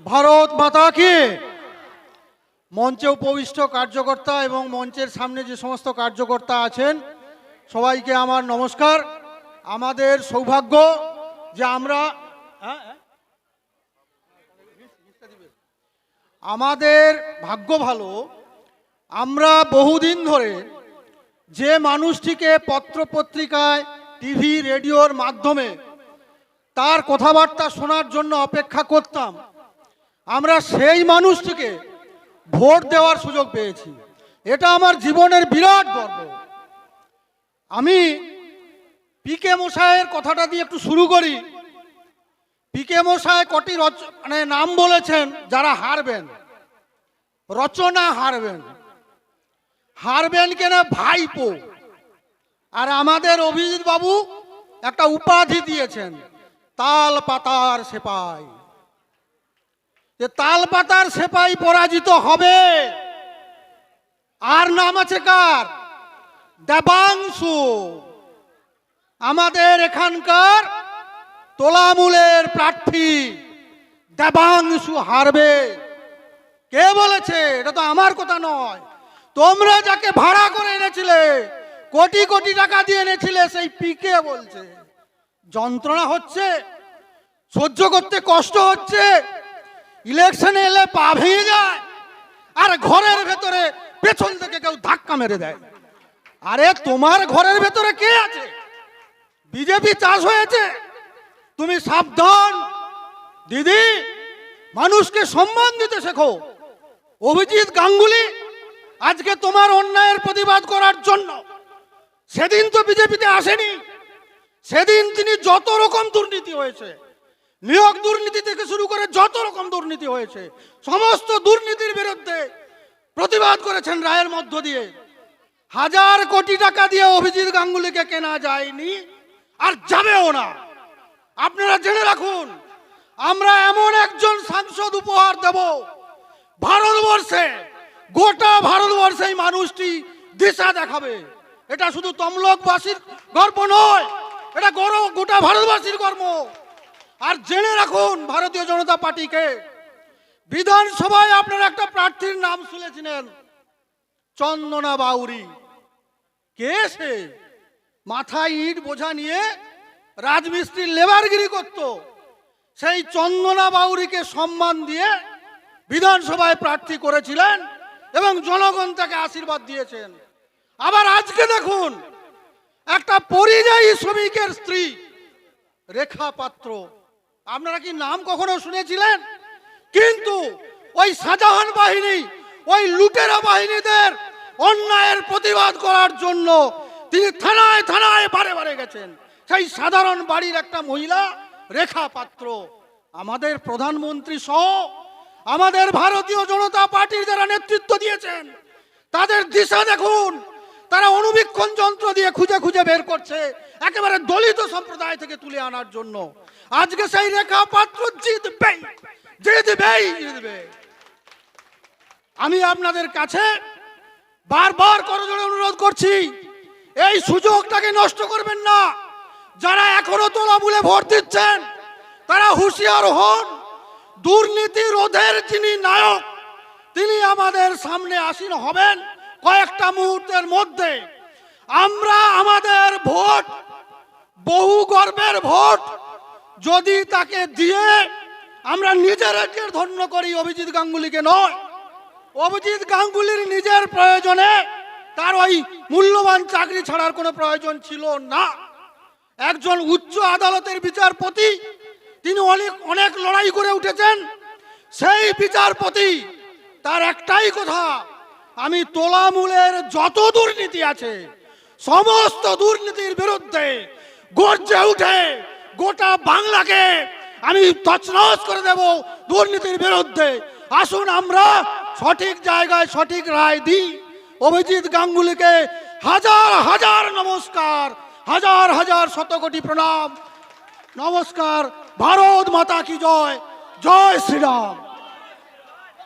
ভারত মাতা কি মঞ্চে উপবিষ্ট কার্যকর্তা এবং মঞ্চের সামনে যে সমস্ত কার্যকর্তা আছেন, সবাইকে আমার নমস্কার আমাদের সৌভাগ্য যে আমরা হ্যাঁ? আমাদের ভাগ্য ভালো, আমরা বহুদিন ধরে যে মানুষটিকে পত্রপত্রিকায় টিভি রেডিওর মাধ্যমে তার কথাবার্তা শোনার জন্য অপেক্ষা করতাম আমরা সেই মানুষটিকে ভোট দেওয়ার সুযোগ পেয়েছি। এটা আমার জীবনের বিরাট গর্ব। আমি পিকে মশাইয়ের কথাটা দিয়ে একটু শুরু করি। পিকে মশাই কটি রচ মানে নাম বলেছেন, যারা হারবেন। রচনা হারবেন। হারবেন কেনা ভাইপো। আর আমাদের অভিজিৎ বাবু একটা উপাধি দিয়েছেন, তাল পাতার সেপাই। যে তাল পাতার সেপাই পরাজিত হবে। আর নাম আছে কার? দেবাংশু। আমাদের এখানকার তোলামূলের প্রার্থী দেবাংশু হারবে। কে বলেছে? এটা তো আমার কথা নয়। তোমরা যাকে ভাড়া করে এনেছিলে, কোটি কোটি টাকা দিয়ে এনেছিলে, সেই পিকে বলছে। যন্ত্রণা হচ্ছে, সহ্য করতে কষ্ট হচ্ছে ইলেকশনে এলে পা ভেঙে যায়, আর ঘরের ভেতরে পেছন থেকে কেউ ধাক্কা মেরে দেয়। আরে তোমার ঘরের ভেতরে কে আছে? বিজেপি চাষ হয়েছে। তুমি সাবধান। দিদি, মানুষকে সম্মান দিতে শেখো। অভিজিৎ গাঙ্গুলি, আজকে তোমার অন্যায়ের প্রতিবাদ করার জন্য। সেদিন তো বিজেপিতে আসেনি। সেদিন তিনি যত রকম দুর্নীতি হয়েছে নিয়োগ দুর্নীতি থেকে শুরু করে যত রকম দুর্নীতি হয়েছে, সমস্ত দুর্নীতির বিরুদ্ধে প্রতিবাদ করেছেন রায়ের মধ্য দিয়ে। হাজার কোটি টাকা দিয়ে অভিজিৎ গাঙ্গুলিকে কেনা যায়নি আর যাবেও না। আপনারা জেনে রাখুন, আমরা এমন একজন সাংসদ উপহার দেব ভারতবর্ষে, গোটা ভারতবর্ষে মানুষটি দিশা দেখাবে। এটা শুধু তমলকবাসীর গর্ব নয়, এটা গৌরব গোটা ভারতবাসীর গর্ব। আর জেনে রাখুন, ভারতীয় জনতা পার্টিকে। বিধানসভায় আপনারা একটা প্রার্থীর নাম শুনেছিলেন, চন্দনা বাউরি। কে সে? মাথায় ইট বোঝা নিয়ে রাজমিস্ত্রির লেবারগিরি করত। সেই চন্দনা বাউরিকে সম্মান দিয়ে বিধানসভায় প্রার্থী করেছিলেন এবং জনগণ তাকে আশীর্বাদ দিয়েছেন। আবার আজকে দেখুন, একটা পরিযায়ী শ্রমিকের স্ত্রী, রেখা পাত্র। আপনারা কি নাম কখনো শুনেছিলেন? কিন্তু ওই শাহজাহান বাহিনী, ওই লুটেরা বাহিনীদের অন্যায়ের প্রতিবাদ করার জন্য তিনি থানায় থানায় বারে বারে গেছেন। সেই সাধারণ বাড়ির একটা মহিলা রেখা পাত্র আমাদের প্রধানমন্ত্রী সহ আমাদের ভারতীয় জনতা পার্টির যারা নেতৃত্ব দিয়েছেন, তাদের দিশা দেখুন। তারা অনুবীক্ষণ যন্ত্র দিয়ে খুঁজে খুঁজে বের করছে। একেবারে দলিত সম্প্রদায় থেকে তুলে আনার জন্য। আজকে সেই রেখা পাত্র জিতবে আমি আপনাদের কাছে বারবার করজোড়ে অনুরোধ করছি, এই সুযোগটাকে নষ্ট করবেন না। যারা এখনও তোলা বলে ভোট দিচ্ছেন, তারা হুঁশিয়ার হন, দুর্নীতি রোধের যিনি নায়ক, তিনি আমাদের সামনে আসীন হবেন কয়েকটা মুহূর্তের মধ্যে। আমরা আমাদের বহু গর্বের ভোট। যদি তাকে দিয়ে আমরা নিজেরকে ধন্য করি অভিজিৎ গাঙ্গুলিকে নয়, অভিজিৎ গাঙ্গুলির নিজের প্রয়োজনে তার ওই মূল্যবান চাকরি ছাড়ার কোনো প্রয়োজন ছিল না। একজন উচ্চ আদালতের বিচারপতি, তিনি অনেক অনেক লড়াই করে উঠেছেন। সেই বিচারপতি, তার একটাই কথা, আমি তোলামূলের যত দুর্নীতি আছে, সমস্ত দুর্নীতির বিরুদ্ধে গর্জে উঠে গোটা বাংলাকে আমি তছনছ করে দেব দুর্নীতির বিরুদ্ধে। আসুন আমরা সঠিক জায়গায় সঠিক রায় দিই। অভিজিৎ গাঙ্গুলিকে হাজার হাজার নমস্কার, হাজার হাজার শত কোটি প্রণাম। নমস্কার, ভারত মাতা কি জয়? জয় শ্রীরাম।